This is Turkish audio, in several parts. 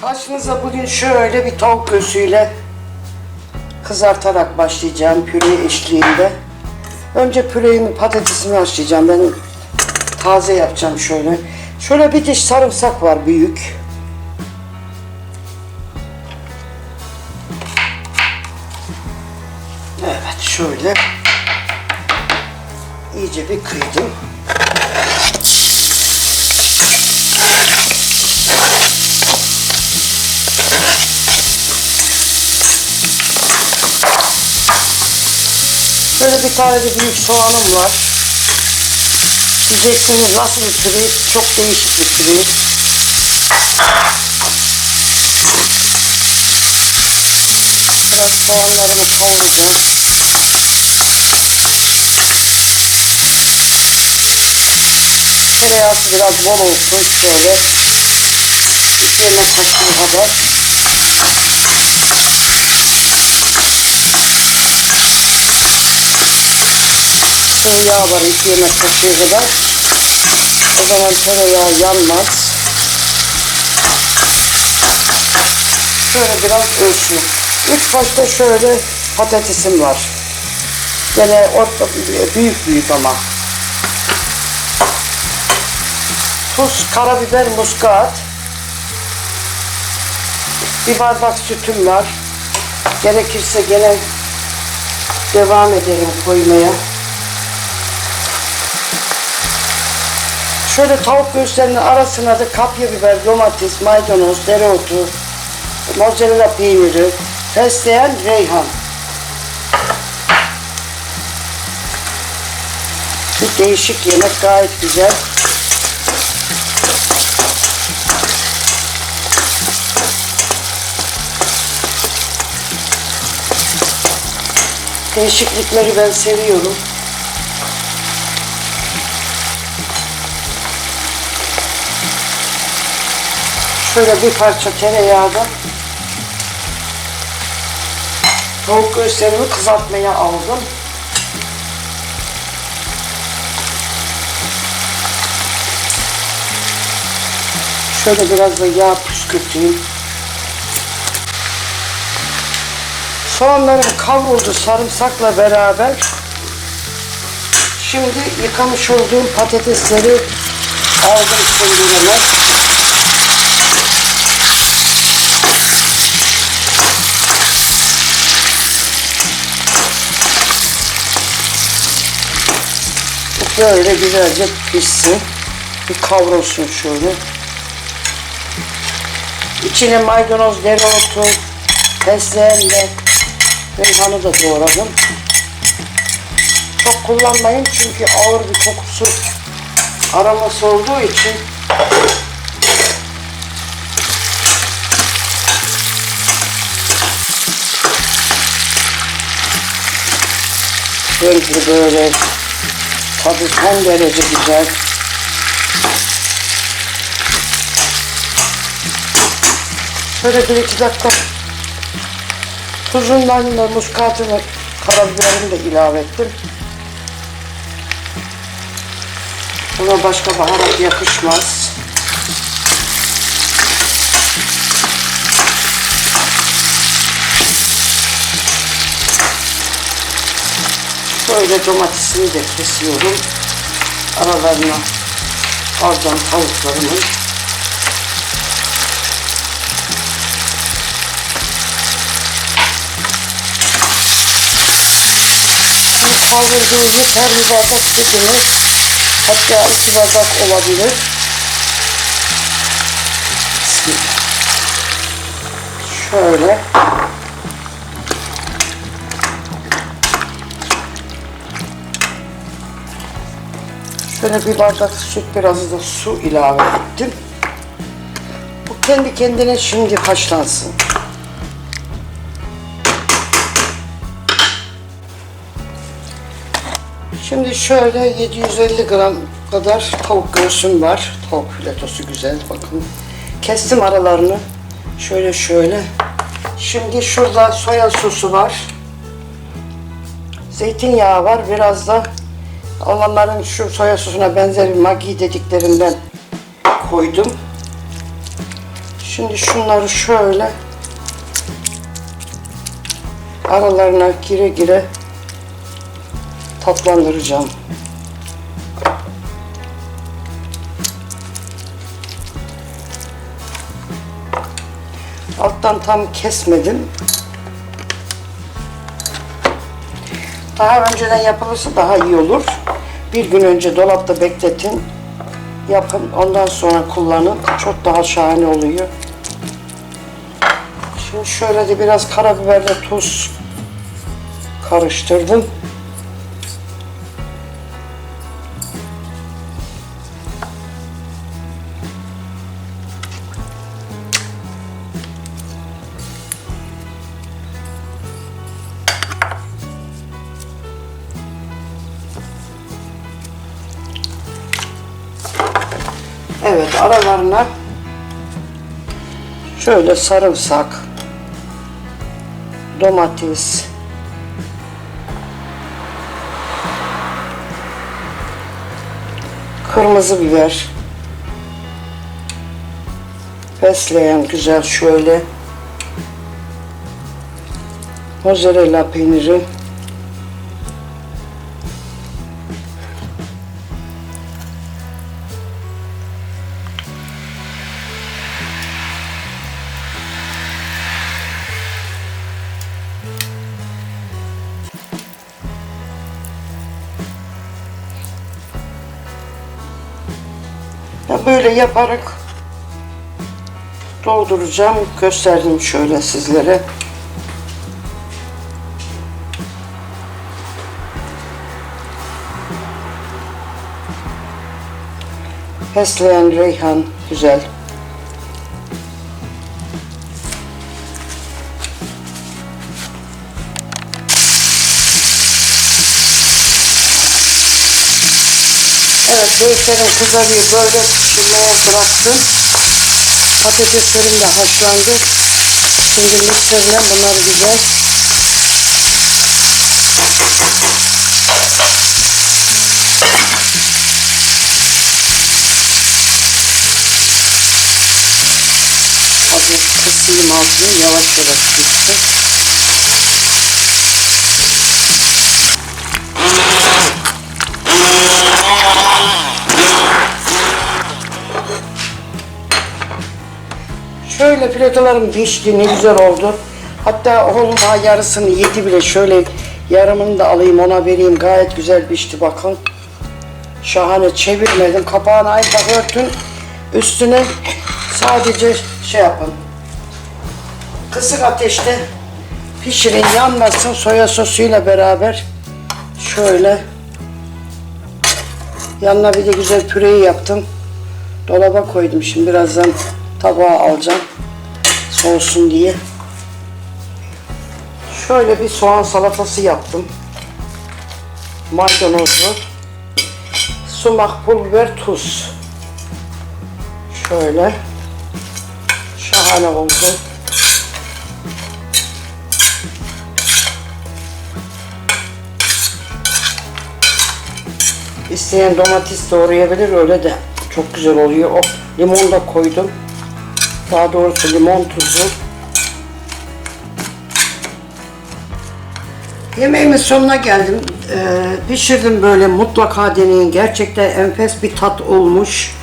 Karşınıza bugün şöyle bir tavuk göğsüyle kızartarak başlayacağım püre eşliğinde. Önce püreğimi patatesimi haşlayacağım. Ben taze yapacağım şöyle. Şöyle bir diş sarımsak var büyük. Evet şöyle iyice bir kıydım. Böyle bir tane de büyük soğanım var. Diyeceksiniz nasıl bir püre? Çok değişik bir püre. Biraz soğanlarımı kavuracağım. Tereyağısı biraz bol olsun şöyle. Yemek kaşığı kadar. Sıvı yağ var iki yemek kaşığı kadar. O zaman tereyağı yanmaz. Şöyle biraz ölçü. Üç başta şöyle patatesim var. Gene orta, büyük büyük ama. Tuz, karabiber, muskat. Bir bardak sütüm var. Gerekirse gene devam ederim koymaya. Şöyle tavuk göğüslerinin arasına da kapya biber, domates, maydanoz, dereotu, mozzarella peyniri, fesleğen, reyhan. Bir değişik yemek gayet güzel. Değişiklikleri ben seviyorum. Şöyle bir parça tereyağda tavuk göğüslerimi kızartmaya aldım. Şöyle biraz da yağ püskürteyim. Soğanlarım kavruldu sarımsakla beraber. Şimdi yıkamış olduğum patatesleri aldım söndüreme. Böyle güzelce pişsin. Bir kavrulsun şöyle. İçine maydanoz, dereotu, fesleğenle reyhanı da doğradım. Çok kullanmayın çünkü ağır bir kokusu aroması olduğu için böyle böyle tadı son derece güzel. Şöyle bir iki dakika tuzundan da muskatını, karabiberini de ilave ettim. Buna başka baharat yakışmaz. Böyle domatesini de kesiyorum. Aralarına alacağım tavuklarımın. Bu kavrulduğu yeter bir bardak sütünü hatta iki bardak olabilir. Bismillah. Şöyle. Şöyle bir bardak süt biraz da su ilave ettim. Bu kendi kendine şimdi haşlansın. Şimdi şöyle 750 gram kadar tavuk göğsüm var. Tavuk filetosu güzel bakın. Kestim aralarını. Şöyle şöyle. Şimdi şurada soya sosu var. Zeytinyağı var. Biraz da Almanların şu soya sosuna benzer bir Maggi dediklerinden koydum. Şimdi şunları şöyle aralarına gire gire tatlandıracağım. Alttan tam kesmedim. Daha önceden yapılırsa daha iyi olur. Bir gün önce dolapta bekletin. Yapın. Ondan sonra kullanın. Çok daha şahane oluyor. Şimdi şöyle de biraz karabiberle tuz karıştırdım. Aralarına şöyle sarımsak, domates, kırmızı biber, fesleğen güzel şöyle, mozzarella peyniri, böyle yaparak dolduracağım. Gösterdim şöyle sizlere. Fesleğen, reyhan güzel. Evet böğürtlerim kızarıyor. Böyle pişirmeye bıraktım. Patateslerim de haşlandı. Şimdi mikserle bunları güzel Azıcık kısayım altını yavaş yavaş pişsin. Şöyle filetolarım pişti ne güzel oldu. Hatta oğlum daha yarısını yedi bile. Şöyle yarımını da alayım ona vereyim. Gayet güzel pişti bakın. Şahane çevirmedim. Kapağını ayıkla örtün. Üstüne sadece şey yapın. Kısık ateşte pişirin yanmasın soya sosuyla beraber şöyle yanına bir de güzel püreyi yaptım dolaba koydum şimdi birazdan tabağa alacağım. Soğusun diye. Şöyle bir soğan salatası yaptım. Maydanozlu sumak pul biber tuz. Şöyle. Şahane oldu. İsteyen domates doğrayabilir öyle de çok güzel oluyor. O limon da koydum. Daha doğrusu limon tuzu. Yemeğimin sonuna geldim. Ee, pişirdim böyle mutlaka deneyin. Gerçekten enfes bir tat olmuş.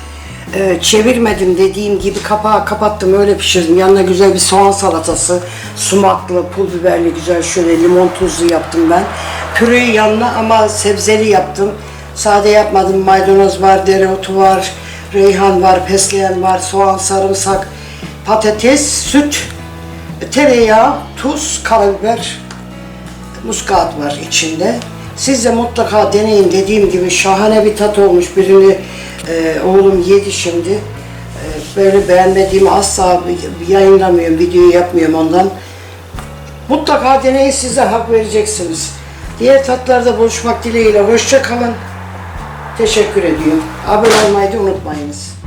Ee, çevirmedim dediğim gibi kapağı kapattım öyle pişirdim. Yanına güzel bir soğan salatası, sumaklı, pul biberli güzel şöyle limon tuzlu yaptım ben. Püreyi yanına ama sebzeli yaptım. Sade yapmadım. Maydanoz var, dereotu var, reyhan var, fesleğen var, soğan, sarımsak, patates, süt, tereyağı, tuz, karabiber, muskat var içinde. Siz de mutlaka deneyin. Dediğim gibi şahane bir tat olmuş. Birini e, oğlum yedi şimdi. E, böyle beğenmediğimi asla yayınlamıyorum, video yapmıyorum ondan. Mutlaka deneyin siz de hak vereceksiniz. Diğer tatlarda buluşmak dileğiyle. Hoşça kalın. Teşekkür ediyorum. Abone olmayı da unutmayınız.